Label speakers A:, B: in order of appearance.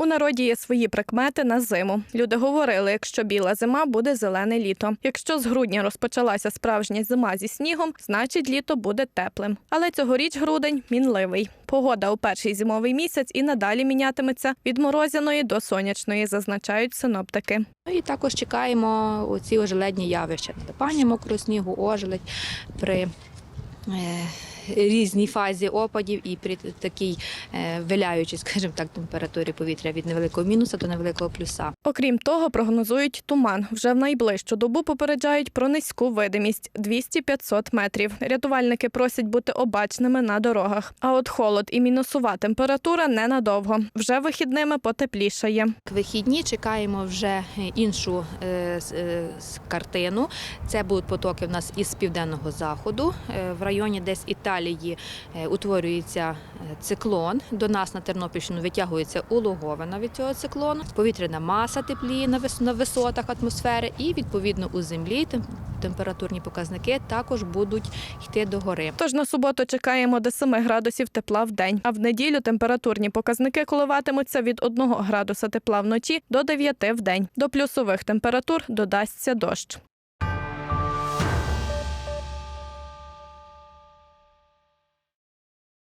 A: У народі є свої прикмети на зиму. Люди говорили, якщо біла зима, буде зелене літо. Якщо з грудня розпочалася справжня зима зі снігом, значить літо буде теплим. Але цьогоріч грудень мінливий. Погода у перший зимовий місяць і надалі мінятиметься від морозяної до сонячної, зазначають синоптики.
B: Ну і також чекаємо оці ожеледні явища. Типання мокрого снігу, ожеледь при е, різній фазі опадів і при такій е, виляючій, скажімо так, температурі повітря від невеликого мінуса до невеликого плюса.
A: Окрім того, прогнозують туман. Вже в найближчу добу попереджають про низьку видимість 200-500 метрів. Рятувальники просять бути обачними на дорогах. А от холод і мінусова температура ненадовго. Вже вихідними потеплішає.
B: К вихідні чекаємо вже іншу е, е, картину. Це будуть потоки в нас із південного заходу. В районі десь Італії е, утворюється е, циклон. До нас на Тернопільщину витягується улоговина від цього циклону. Повітряна маса тепліє на висотах атмосфери, і відповідно у землі температурні показники також будуть йти догори.
A: Тож на суботу чекаємо до 7 градусів тепла в день. А в неділю температурні показники коливатимуться від 1 градуса тепла вночі до 9 в день. До плюсових температур додасться дощ.